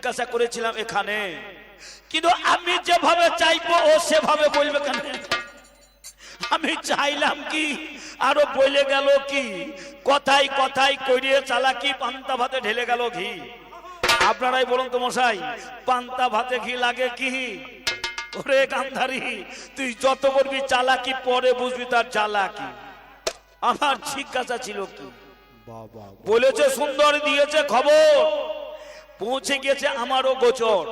জিজ্ঞাসা করেছিলাম এখানে? কিন্তু আমি যেভাবে চাইব ও সেভাবে বলবে কেন? আমি চাইলাম কি? আরও বলে গেল কি? কথাই কথাই করিয়ে চালাকি পান্তা ভাতে ঢেলে গেল ঘি। আপনারাই বলুন তো মশাই পান্তা ভাতে ঘি লাগে কি? ওরে গান্ধারি তুই যত করবি চালাকি পরে বুঝবি তার চালাকি। আমার জিজ্ঞাসা ছিল কি? বাবা। বলেছে সুন্দর দিয়েছে খবর। পৌঁছে গেছে আমারও গোচর।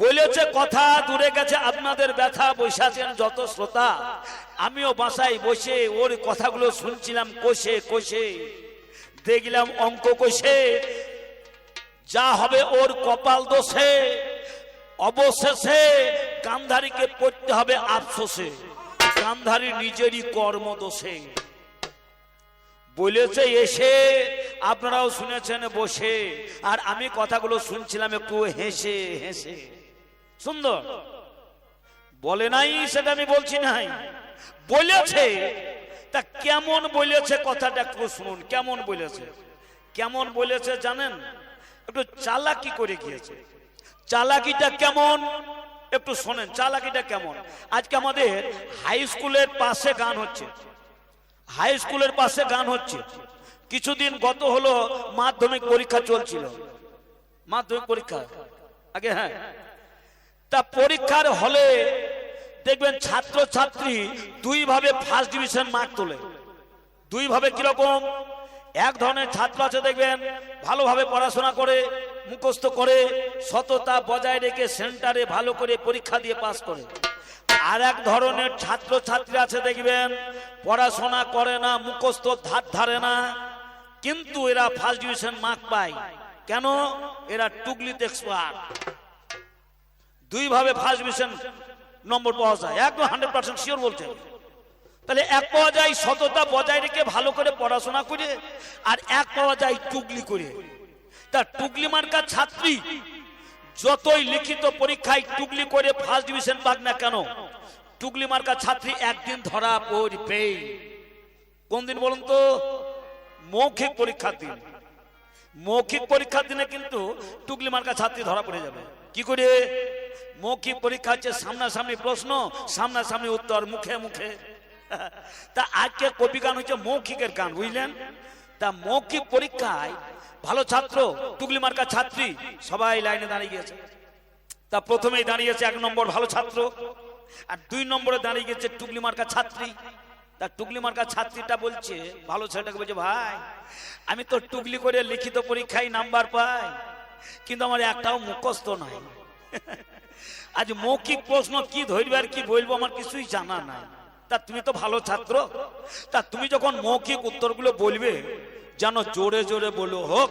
বলেছে, কথা দূরে গেছে, আপনাদের ব্যথা বৈশাছেন যত শ্রোতা, আমিও বাসায় বসে ওর কথাগুলো শুনছিলাম, কোষে কোষে। দেখলাম অঙ্ক কোষে, যা হবে ওর কপাল দোষে। অবশেষে গান্ধারীকে পড়তে হবে আফসোসে। গান্ধারী নিজেরই কর্ম দোষে বলেছে এসে, আপনারাও শুনেছেন বসে। আর আমি কথাগুলো শুনছিলাম একটু হেসে হেসে। সুন্দর। বলে নাই, সেটা আমি বলছি নাই। বলেছে? তা কেমন বলেছে কথাটা একটু শুনুন, কেমন বলেছে? কেমন বলেছে জানেন? একটু চালাকি করে গিয়েছে। চালাকিটা কেমন? একটু শোনেন, চালাকিটা কেমন? আজকে আমাদের হাই স্কুলের পাশে গান হচ্ছে। হাই স্কুলের পাশে গান হচ্ছে। কিছুদিন গত হলো মাধ্যমিক পরীক্ষা চলছিল। মাধ্যমিক পরীক্ষা? আগে হ্যাঁ। তা পরীক্ষার হলে দেখবেন ছাত্র ছাত্রী দুই ভাবে ফার্স্ট ডিভিশন মার্ক তোলে। দুই ভাবে কীরকম? এক ধরনের ছাত্র আছে দেখবেন, ভালোভাবে পড়াশোনা করে, মুখস্থ করে, সততা বজায় রেখে সেন্টারে ভালো করে পরীক্ষা দিয়ে পাস করে। আর এক ধরনের ছাত্র ছাত্রী আছে, দেখবেন, পড়াশোনা করে না, মুখস্থ ধার ধারে না, কিন্তু এরা ফার্স্ট ডিভিশন মার্ক পায়। কেন? এরা টুকলিতে এক্সপার্ট দুই ভাবে ফার্স্ট ডিভিশন নম্বর পাওয়া যায়। একদম হান্ড্রেড পার্সেন্ট শিওর বলছেন। তাহলে এক পাওয়া যায় সততা বজায় রেখে ভালো করে পড়াশোনা করে, আর এক পাওয়া যায় টুকলি করে। তা টুকলি মার্কা ছাত্রী যতই লিখিত পরীক্ষায় টুকলি করে ফার্স্ট ডিভিশন পাক না কেন টুকলি মার্কা ছাত্রী একদিন ধরা পড়বে। কোন দিন বলুন তো? মৌখিক পরীক্ষার দিন। মৌখিক পরীক্ষার দিনে কিন্তু টুকলি মার্কা ছাত্রী ধরা পড়ে যাবে। কি করে? মৌখিক পরীক্ষা হচ্ছে সামনাসামনি প্রশ্ন, সামনাসামনি উত্তর, মুখে মুখে। তা আজকে কবি গান হচ্ছে মৌখিকের গান, বুঝলেন? তা মৌখিক পরীক্ষায় ভালো ছাত্র টুকলি মার্কা ছাত্রী সবাই লাইনে দাঁড়িয়ে গেছে তা প্রথমেই দাঁড়িয়েছে এক নম্বর ভালো ছাত্র। আর দুই নম্বরে দাঁড়িয়ে গেছে টুকলি মার্কা ছাত্রী। তা টুকলি মার্কা ছাত্রীটা বলছে, ভালো ছেলেটাকে বলছে, ভাই, আমি তো টুকলি করে লিখিত পরীক্ষায় নাম্বার পাই, কিন্তু আমার একটাও মুখস্থ নাই। আজ মৌখিক প্রশ্ন, কি ধরবে আর কি বলব আমার কিছুই জানা নাই। তা তুমি তো ভালো ছাত্র। তা তুমি যখন মৌখিক উত্তরগুলো বলবে, যেন জোরে জোরে বলো, হোক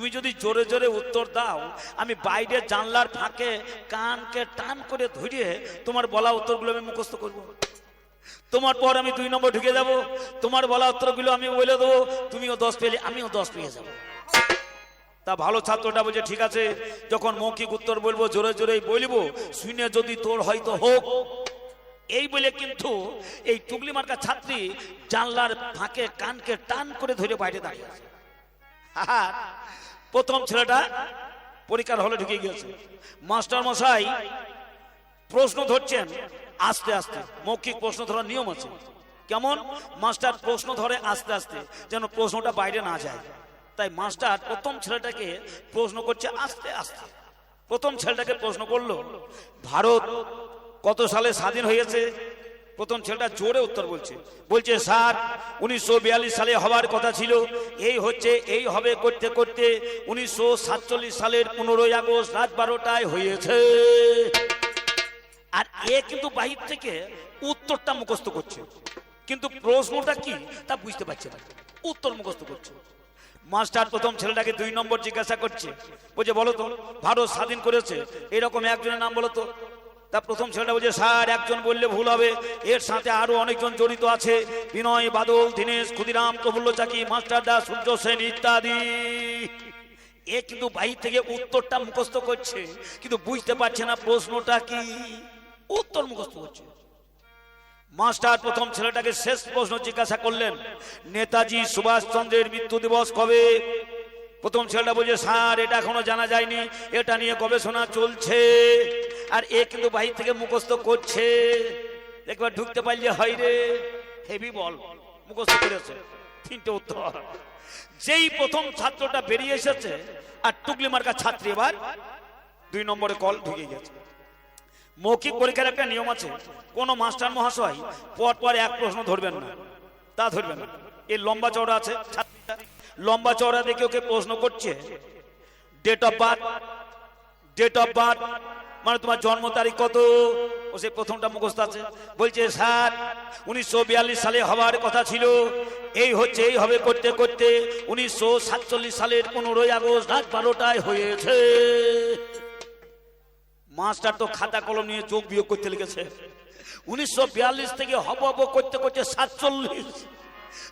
তুমি যদি জোরে জোরে উত্তর দাও, আমি বাইরে জানলার ফাঁকে কানকে টান করে ধরিয়ে তোমার বলা উত্তরগুলো আমি মুখস্থ করব। তোমার পর আমি দুই নম্বর ঢুকে যাব, তোমার বলা উত্তরগুলো আমি বলে দেবো, তুমিও দশ পেলে, আমিও দশ পেয়ে যাব। তা ভালো ছাত্রটা বলছে, ঠিক আছে, যখন মৌখিক উত্তর বলব, জোরে জোরে বলব, শুনে যদি তোর হয়তো হোক। এই বলে কিন্তু এই টুকলি মার্কা ছাত্রী জানলার ফাঁকে কানকে টান করে ধরে বাইরে দাঁড়িয়ে আছে। প্রথম ছেলেটা পরীক্ষার হলে ঢুকে গিয়েছে। মাস্টার মশাই প্রশ্ন ধরছেন, আস্তে আস্তে, মৌখিক প্রশ্ন ধরার নিয়ম আছে। কেমন? মাস্টার প্রশ্ন ধরে আস্তে আস্তে, যেন প্রশ্নটা বাইরে না যায়। তাই মাস্টার প্রথম ছেলেটাকে প্রশ্ন করছে আস্তে আস্তে। প্রথম ছেলেটাকে প্রশ্ন করল, ভারত কত সালে স্বাধীন হয়েছে? প্রথম ছেলেটা জোরে উত্তর বলছে বলছে, স্যার, উনিশশো সালে হওয়ার কথা ছিল। এই হচ্ছে, এই হবে করতে করতে উনিশশো সালের পনেরোই আগস্ট রাত বারোটায় হয়েছে। আর এ কিন্তু বাহির থেকে উত্তরটা মুখস্থ করছে। কিন্তু প্রশ্নটা কি তা বুঝতে পারছে না। উত্তর মুখস্থ করছে। মাস্টার প্রথম ছেলেটাকে দুই নম্বর জিজ্ঞাসা করছে, বলছে, বলো ভারত স্বাধীন করেছে? এরকম একজনের নাম বলো তো। তা প্রথম ছেলেটা বলছে, স্যার, একজন বললে ভুল হবে। এর সাথে আরও অনেকজন জড়িত আছে। বিনয়, বাদল, দীনেশ, ক্ষুদিরাম প্রফুল্ল চাকি মাস্টার দাস, সূর্য সেন ইত্যাদি। এ কিন্তু বাইর থেকে উত্তরটা মুখস্থ করছে, কিন্তু বুঝতে পারছে না প্রশ্নটা কি। উত্তর মুখস্থ করছে। মাস্টার প্রথম ছেলেটাকে শেষ প্রশ্ন জিজ্ঞাসা করলেন, নেতাজি সুভাষ চন্দ্রের মৃত্যু দিবস কবে? প্রথম ছেলেটা বলছে, স্যার, এটা এখনও জানা যায়নি। এটা নিয়ে গবেষণা চলছে। আর এ কিন্তু বাহির থেকে মুখস্থ করছে। একবার ঢুকতে পারলে হয় রে। হেভি বল মুখস্থ করেছে। তিনটে উত্তর। যেই প্রথম ছাত্রটা বেরিয়ে এসেছে, আর টুকলি মার্কা ছাত্রী এবার দুই নম্বরে কল ঢুকে গেছে। মৌখিক পরীক্ষার একটা নিয়ম আছে, কোন মাস্টার মহাশয় পর পর এক প্রশ্ন ধরবেন না। তা ধরবেন না। এর লম্বা চওড়া আছে লম্বা চওড়া দেখে ওকে প্রশ্ন করছে date of birth date of birth মানে তোমার জন্ম তারিখ কত? ও সে প্রথমটা মুখস্থ আছে। বলছে, স্যার, উনিশশো সালে হওয়ার কথা ছিল। এই হচ্ছে, এই হবে করতে করতে উনিশশো সাতচল্লিশ সালের পনেরোই আগস্ট রাত বারোটায় হয়েছে। মাস্টার তো খাতা কলম নিয়ে চোখ বিয়োগ করতে লেগেছে। উনিশশো বিয়াল্লিশ থেকে হব হব করতে করতে সাতচল্লিশ।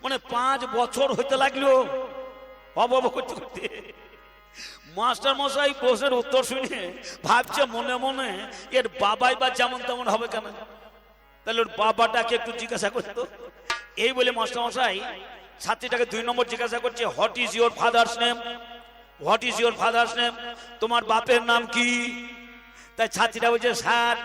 মানে পাঁচ বছর হইতে লাগল। হব করতে করতে মাস্টার মশাই বোসের উত্তর শুনে ভাবছে মনে মনে, এর বাবাই বা যেমন তেমন হবে কেন? তাহলে ওর বাবাটাকে একটু জিজ্ঞাসা করতো এই বলে মাস্টার মশাই ছাত্রীটাকে দুই নম্বর জিজ্ঞাসা করছে what is your father's name what is your father's name তোমার বাপের নাম কি? তাই ছাত্রীরা বলছে, স্যার,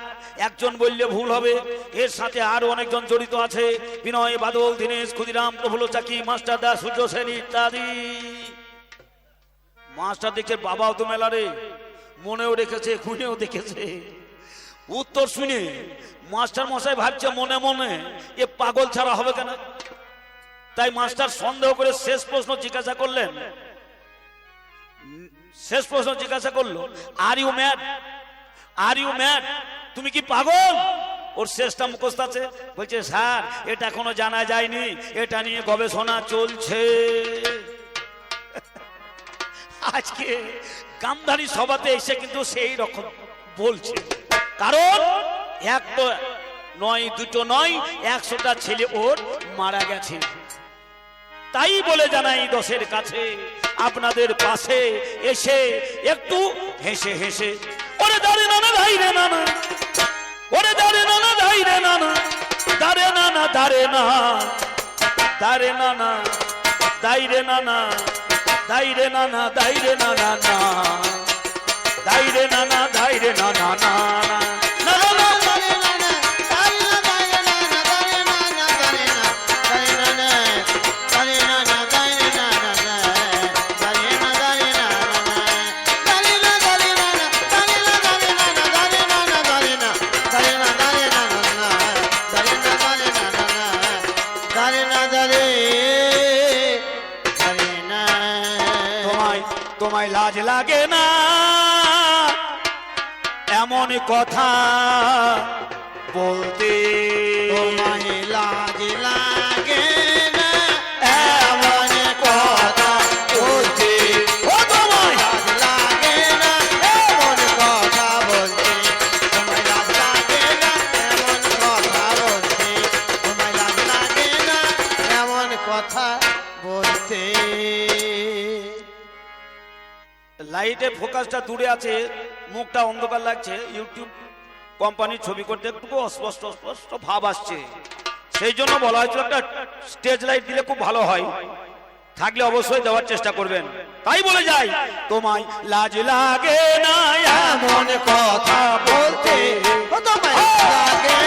একজন বললে ভুল হবে। এর সাথে আরও অনেকজন জড়িত আছে। বিনয় বাদল, দীনেশ, ক্ষুদিরাম, প্রফুল্ল চাকি, মাস্টার দাস, সূর্য সেন ইত্যাদি। মাস্টার দেখছে, বাবাও তো মেলা রে। মনেও রেখেছে, খুনেও দেখেছে। উত্তর শুনে মাস্টার মশাই ভাবছে, মনে মনে এ পাগল ছাড়া হবে কেন? তাই মাস্টার সন্দেহ করে শেষ প্রশ্ন জিজ্ঞাসা করলেন। শেষ প্রশ্ন জিজ্ঞাসা করল are you mad are you mad তুমি কি পাগল? ওর শেষটা মুখস্থ আছে। বলছে, স্যার, এটা এখনও জানা যায়নি। এটা নিয়ে গবেষণা চলছে। আজকে গামধারী সভাতে এসে কিন্তু সেই রকম বলছে। কারণ এক তো নয়, দুটো নয়, একশোটা ছেলে ওর মারা গেছে। তাই বলে জানাই দশের কাছে, আপনাদের পাশে এসে একটু হেসে হেসে ওরে দারে নানা ধাই নানা। ওরে দাঁড়ে নানা ধাই রে নানা। দারে নানা দারে না। দারে নানা দাই রে নানা। দাই রে নানা দাই রে নানা, না। দাই রে নানা দাই রে নানা না। এমন কথা বলতে লাগে লাগে লাইটে ফোকাসটা দূরে আছে। মুখটা অন্ধকার লাগছে ইউটিউব কোম্পানির ছবি করতে একটু অস্পষ্ট অস্পষ্ট ভাব আসছে। সেই জন্য বলা হয়েছিল একটা স্টেজ লাইট দিলে খুব ভালো হয়। থাকলে অবশ্যই দেওয়ার চেষ্টা করবেন। তাই বলে যাই, তোমায় লাজ লাগে না মনে কথা বলতে। তোমায় লাগে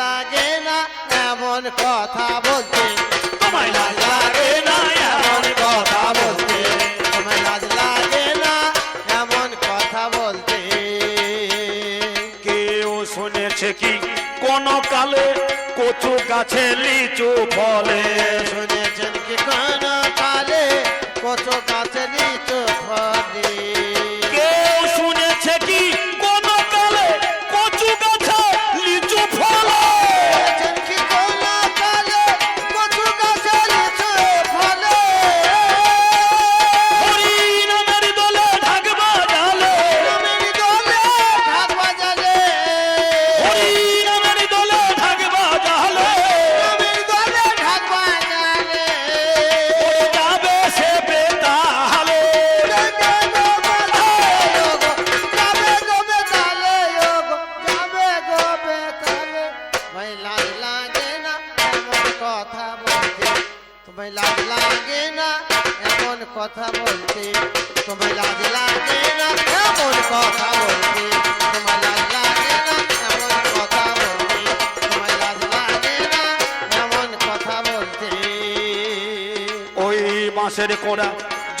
লাগে না এমন কথা বলতে। তোমায় লাজ লাগে না এমন কথা বলতে। তোমায় লাজ লাগে না এমন কথা বলতে। কেউ শুনেছে কি কোন কালে কচু গাছে লিচু ফলে? শুনেছেন কি কোন কালে কচু গাছে নিচ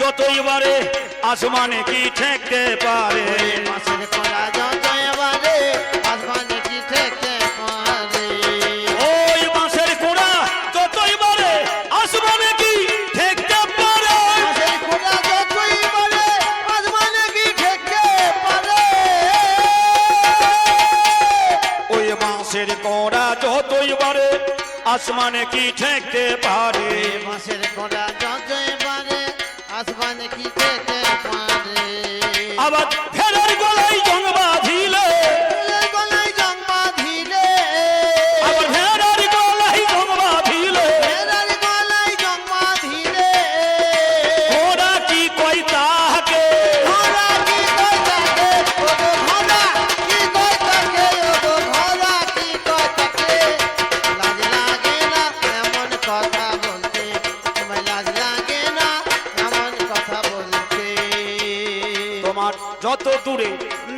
যতই বারে আসমানে কি ঠেকতে পারে? এবারে আসমানে কি থেকে পারে? ওই বাঁশের কোড়া যতই বারে আসমানে কি ঠেকতে পারে? মাসের যতই আসমানে কি পারে? ওই বাঁশের কোড়া যতই বারে আসমানে কি ঠেকতে পারে? ওই মাছের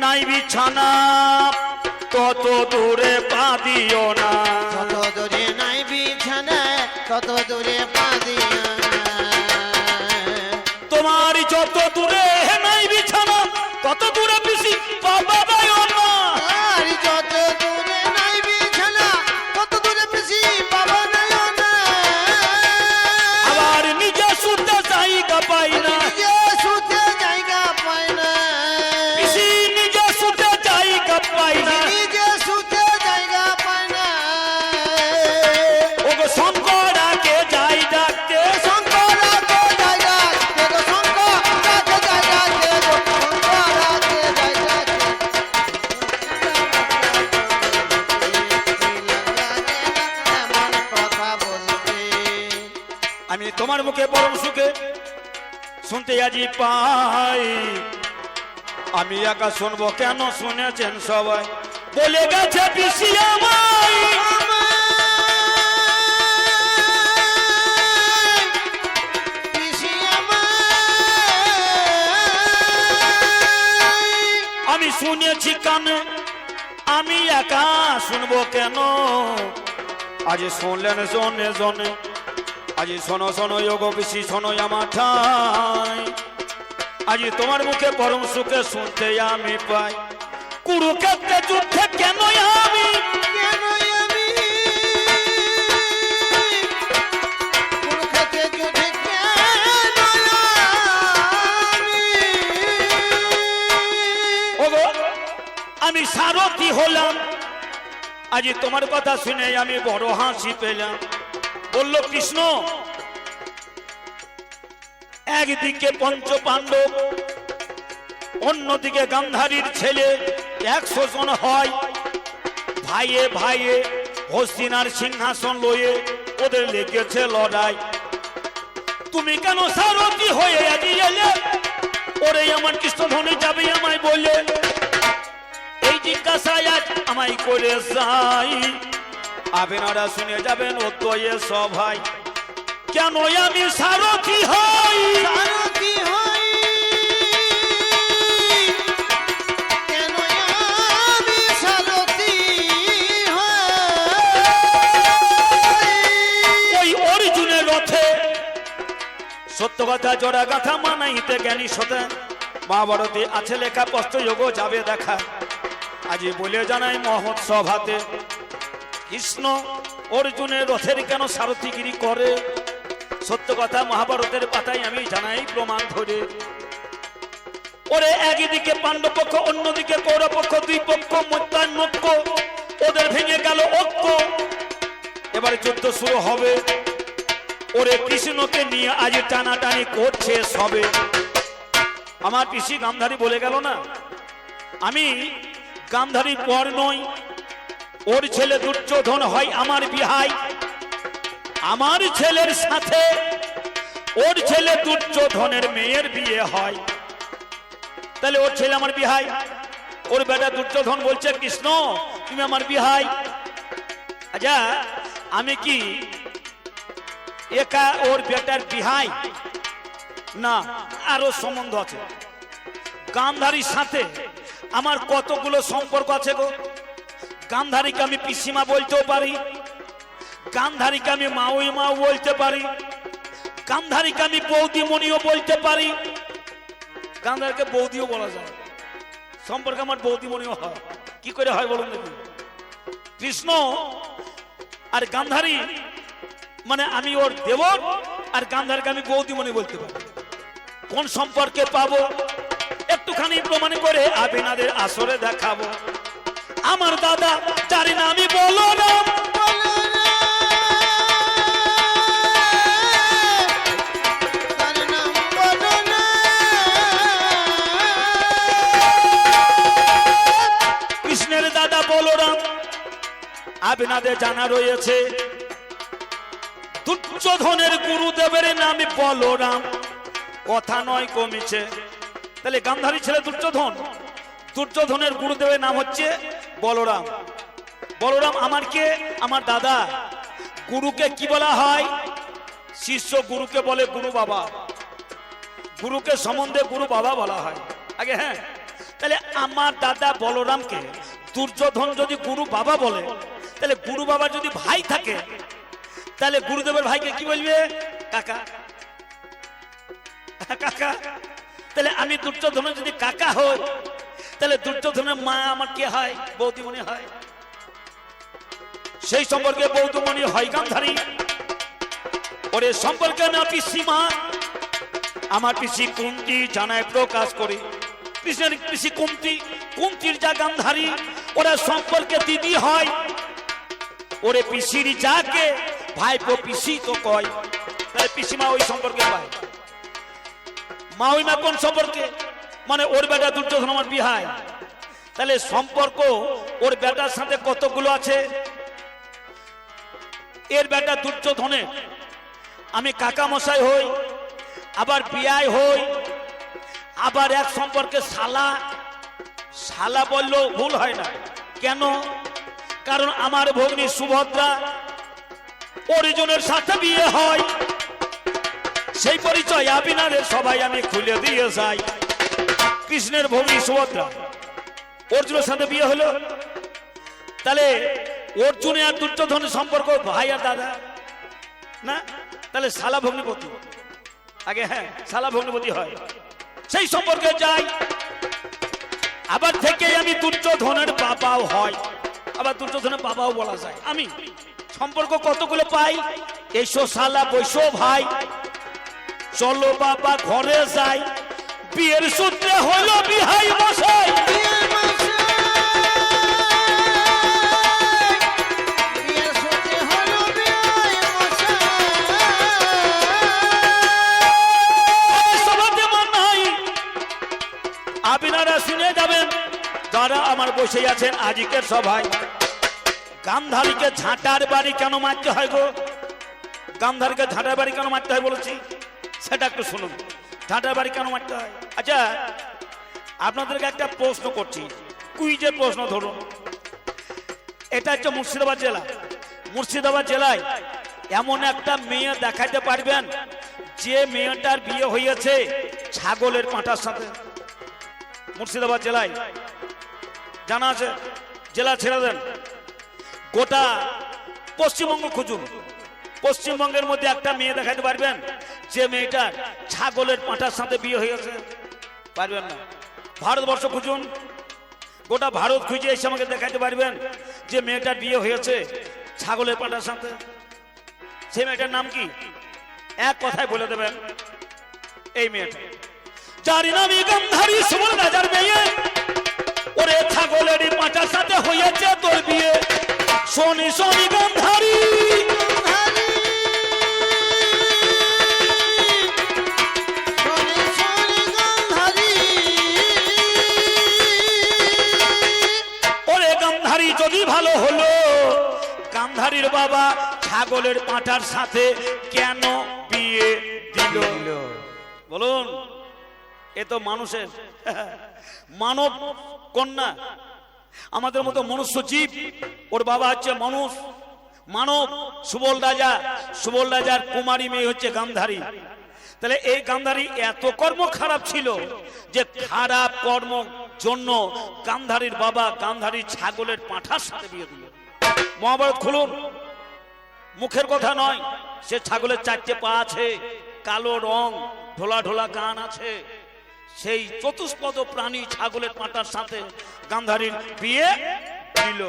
নাই বিছানা, তত দূরে পা দিও না। তত দূরে নাই বিছানা, তত দূরে পা দিয়া পাই আমি একা শুনব কেন শুনেছেন সবাই? বলে গেছে পিসি আমায়। আমি শুনেছি কানে আমি একা শুনব কেন? আজ শুনলেন জনে জনে আজ শোনো শোনো যোগ বেশি শোনো আমার ঠাই। আজ তোমার মুখে পরম সুখে শুনতে আমি পাই। কুরুক্ষেত্রে যুদ্ধে কেন আমি? ওগো আমি সারথি হলাম। আজ তোমার কথা শুনে আমি বড় হাসি পেলাম। বলল কৃষ্ণ একদিকে পঞ্চ পাণ্ডব অন্যদিকে গান্ধারীর ছেলে, একশো জন হয়। ভাইয়ে ভাইয়ে হস্তিনার সিংহাসন লয়ে ওদের লেগেছে লড়াই। তুমি কেন সারথি হয়ে এলে? ওরে আমার কৃষ্ণ ধনে যাবে আমায় বলে। এই জিজ্ঞাসায় আজ আমায় করে যাই। আপনারা শুনে যাবেন ও তো এ সভাই কেন আমি সারথি হই সত্য কথা জোড়া গাথা মানাইতে জ্ঞানী সতে মহাভারতে আছে লেখা পস্ত যোগ যাবে দেখা। আজি বলে জানাই মহোৎসব হাতে কৃষ্ণ অর্জুনের রথের কেন সারথিগিরি করে? সত্য কথা মহাভারতের পাতায় আমি জানাই, প্রমাণ ধরে। ওরে একদিকে পাণ্ডব পক্ষ অন্যদিকে কৌরব পক্ষ দুই পক্ষ মধ্যাহ্নক্য ওদের ভেঙে গেল ঐক্য। এবার যুদ্ধ শুরু হবে। ওরে কৃষ্ণকে নিয়ে আজ টানাটানি করছে সবে। আমার পিসি গান্ধারী বলে গেল না, আমি গান্ধারী পর নই, ওর ছেলে দুর্যোধন হয় আমার বিহাই। আমার ছেলের সাথে, ওর ছেলে দুর্যোধনের মেয়ের বিয়ে হয়। তাহলে ওর ছেলে আমার বিহাই। ওর বেটা দুর্যোধন বলছে, কৃষ্ণ, তুমি আমার বিহাই। আচ্ছা আমি কি একা ওর বেটার বিহাই? না, আরও সম্বন্ধ আছে। গান্ধারীর সাথে আমার কতগুলো সম্পর্ক আছে গো? গান্ধারীকে আমি পিসিমা বলতেও পারি গান্ধারীকে আমি মাউই মাও বলতে পারি। গান্ধারীকে আমি বৌদিমণিও বলতে পারি। গান্ধারীকে বৌদিও বলা যায়। সম্পর্কে আমার বৌদিমণিও হয়। কি করে হয় বলুন দেখি। কৃষ্ণ আর গান্ধারী মানে আমি ওর দেবর আর গান্ধারীকে আমি বৌদিমণি বলতে পারি। কোন সম্পর্কে পাবো? একটুখানি প্রমাণ করে আবিনাদের আসরে দেখাবো। আমার দাদা জানি না আমি বলো না। আবিনাদের জানা রয়েছে দুর্যোধনের গুরুদেবের নাম বলরাম। কথা নয় কমিছে। তাহলে গান্ধারী ছেলে দুর্যোধন দুর্যোধনের গুরুদেবের নাম হচ্ছে বলরাম। বলরাম আমার কে? আমার দাদা। গুরুকে কি বলা হয়? শিষ্য গুরুকে বলে গুরু বাবা। গুরুকে সম্বন্ধে গুরু বাবা বলা হয়। আগে হ্যাঁ। তাহলে আমার দাদা বলরামকে দুর্যোধন যদি গুরু বাবা বলে তাহলে গুরু বাবা যদি ভাই থাকে, তাহলে গুরুদেবের ভাইকে কি বলবে? কাকা। কাকা। তাহলে আমি দুর্যোধনের যদি কাকা হই, তাহলে দুর্যোধনের মা আমার কে হয়? বৌদিমণি হয়। সেই সম্পর্কে বৌদিমণি হয় গান্ধারী। ওরে সম্পর্কে না পিসিমা আমার পিসি কুন্তি জানায় প্রকাশ করি। কৃষ্ণের পিসি কুন্তি, কুন্তির যা গান্ধারী, ওরা সম্পর্কে দিদি হয়। ওরে পিসির যাকে ভাইপো পিসি তো কয়। তাহলে পিসিমা ওই সম্পর্কে পায় মা ওই মা কোন সম্পর্কে? মানে ওর বেটা দুর্যোধন আমার বিহায় তাহলে সম্পর্ক ওর বেটার সাথে কতগুলো আছে? এর বেটা দুর্যোধনের আমি কাকা মশাই হই, আবার বিয়াই হই, আবার এক সম্পর্কে শালা। শালা বললেও ভুল হয় না। কেন? কারণ আমার ভগ্নী সুভদ্রা অরিজনের সাথে বিয়ে হয়। সেই পরিচয় আবিনারের সবাই আমি খুলে দিয়ে যাই। কৃষ্ণের ভগ্নী সুভদ্রা, অর্জুনের সাথে বিয়ে হলো? তাহলে অর্জুনে আর দুর্যোধনের সম্পর্ক ভাই আর দাদা, না? তাহলে শালা ভগ্নিপতি। আগে হ্যাঁ শালা ভগ্নিপতি হয়। সেই সম্পর্কে যাই। আবার থেকে আমি দুর্যোধনের বাবাও হয়। আবার দুর্যোধনের বাবাও বলা যায়। আমি সম্পর্ক কতগুলো পাই? এসো শালা বৈশো ভাই। চলো বাবা, ঘরে যাই। বিয়ের সূত্রে হলো বিহাই মশাই আপনারা শুনে যাবেন যারা আমার বসে আছেন আজকের সভায়। গান্ধারীকে ঝাঁটার বাড়ি কেন মারতে হয় গো? গান্ধারীকে ঝাঁটার বাড়ি কেন মারতে হয় বলেছি? সেটা একটু শুনুন। ঝাঁটার বাড়ি কেন মারতে হয়? আচ্ছা আপনাদেরকে একটা প্রশ্ন করছি। কুইজের প্রশ্ন ধরুন। এটা হচ্ছে মুর্শিদাবাদ জেলা। মুর্শিদাবাদ জেলায় এমন একটা মেয়ে দেখাতে পারবেন, যে মেয়েটার বিয়ে হয়েছে ছাগলের পাঁটার সাথে। মুর্শিদাবাদ জেলায়। জানা আছে? জেলা ছেড়ে দেন। গোটা পশ্চিমবঙ্গ খুঁজুন। পশ্চিমবঙ্গের মধ্যে একটা মেয়ে দেখাতে পারবেন, যে মেয়েটার ছাগলের পাঁটার সাথে বিয়ে হয়েছে পারবেন না। ভারতবর্ষ খুঁজুন। গোটা ভারত খুঁজে এসে আমাকে দেখাতে পারবেন, যে মেয়েটার বিয়ে হয়েছে ছাগলের পাঁটার সাথে। সে মেয়েটার নাম কি? এক কথায় বলে দেবেন, এই মেয়েটা। যার নামই গান্ধারী সুবল রাজার মেয়ে, ওরে ছাগলের পাঁটার সাথে হয়েছে তোর বিয়ে। শনি শনি গান্ধারী। যদি ভালো হলো, গান্ধারীর বাবা ছাগলের পাঁটার সাথে কেন বিয়ে দিল? বলুন, এ তো মানুষের, মানব কন্যা। আমাদের মতো মনুষ্য জীব। ওর বাবা হচ্ছে মানুষ। মানব। সুবল রাজা। সুবল রাজার কুমারী মেয়ে হচ্ছে গান্ধারী। তাহলে এই গান্ধারী এত কর্ম খারাপ ছিল যে খারাপ কর্ম জন্য গান্ধারীর বাবা গান্ধারী ছাগলের পাঁঠার সাথে বিয়ে দিল। মহাভারত খুলুন। মুখের কথা নয় সে ছাগলের চারটে পা আছে কালো রং ঢোলা ঢোলা গান আছে। সেই চতুষ্পদ প্রাণী ছাগলের পাঁটার সাথে গান্ধারীর বিয়ে দিল।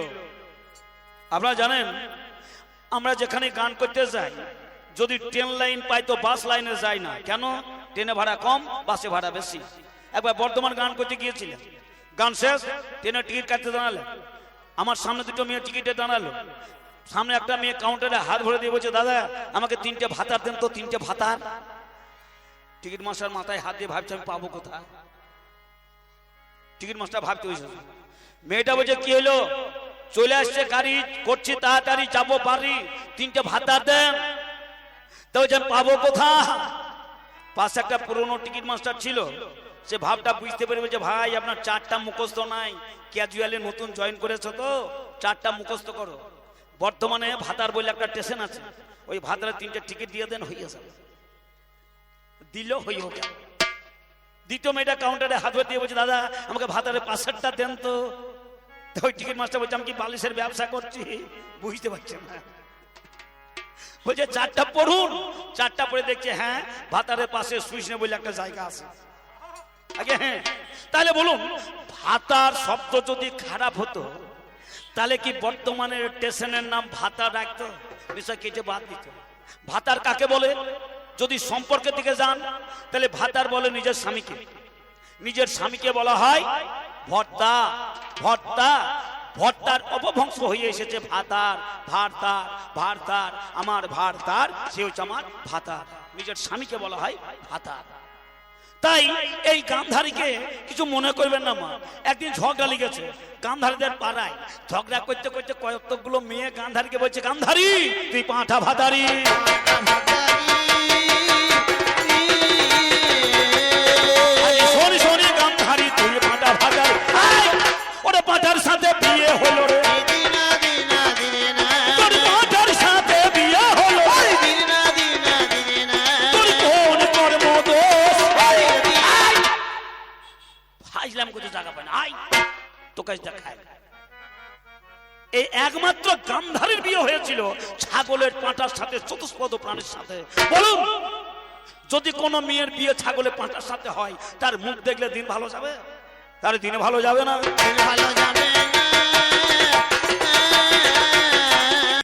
আপনারা জানেন, আমরা যেখানে গান করতে যাই, যদি ট্রেন লাইন পাই তো বাস লাইনে যাই না। কেন? ট্রেনে ভাড়া কম, বাসে ভাড়া বেশি। একবার বর্ধমান গান করতে গিয়েছিলেন। গান শেষ ট্রেনে টিকিট কাটতে দাঁড়ালেন। আমার সামনে দুটো মেয়ে টিকিটে দাঁড়াল। সামনে একটা মেয়ে কাউন্টারে হাত ভরে দিয়ে বলছে, দাদা, আমাকে তিনটে ভাতার দেন তো, তিনটে ভাতার। টিকিট মাস্টার মাথায় হাত দিয়ে ভাবছে, আমি পাবো কোথায়? টিকিট মাস্টার ভাবতে হয়েছে মেয়েটা বলছে, কি হলো? চলে আসছে গাড়ি, করছি তাড়াতাড়ি, যাব পারি তিনটে ভাতা দেন। তো আমি পাবো কোথায়? পাশে একটা পুরনো টিকিট মাস্টার ছিল। সে ভাবটা বুঝতে পেরে বলছে, ভাই, আপনার চারটা মুখস্থ নাই। ক্যাজুয়ালি নতুন জয়েন করেছ তো? চারটা মুখস্থ করো। বর্তমানে ভাতার বলে একটা স্টেশন আছে। ওই ভাতারে তিনটে টিকিট দিয়ে দেন, হয়ে যাবে। দিল গেল দ্বিতীয় মেয়েটা কাউন্টারে হাত দিয়ে বলছে, দাদা, আমাকে ভাতারে পাশেরটা দেন তো। ওই টিকিট মাস্টার বলছে, আমি কি বালিশের ব্যবসা করছি? বুঝতে পারছেন না। বলছে, চারটা পড়ুন। চারটা পড়ে দেখছে হ্যাঁ ভাতারের পাশে সুইচ নে বলে একটা জায়গা আছে। আগে হ্যাঁ তাহলে বলুন, ভাতার শব্দ যদি খারাপ হতো, তাহলে কি বর্তমানে স্টেশনের নাম ভাতা রাখতো? বিষয় কেটে বাদ দিত। ভাতার কাকে বলে? যদি সম্পর্কের দিকে যান, তাহলে ভাতার বলে নিজের স্বামীকে। নিজের স্বামীকে বলা হয় ভর্তা ভর্তা, ভর্তার অপভ্রংশ হয়ে এসেছে ভাতার ভারতার ভারতার আমার ভারতার সে হচ্ছে আমার ভাতার। নিজের স্বামীকে বলা হয় ভাতার। তাই এই গান্ধারীকে কিছু মনে করবেন না মা। একদিন ঝগড়া লেগেছে গান্ধারীদের পাড়ায়। ঝগড়া করতে করতে কয়েকগুলো মেয়ে গান্ধারীকে বলছে, গান্ধারী, তুই পাঁঠা ভাতারি। হয়েছিল ছাগলের পাঁটার সাথে, চতুষ্পদ প্রাণীর সাথে। বলুন, যদি কোনো মেয়ের বিয়ে ছাগলের পাঁটার সাথে হয়, তার মুখ দেখলে দিন ভালো যাবে? তার দিনে ভালো যাবে না? ভালো যাবে না।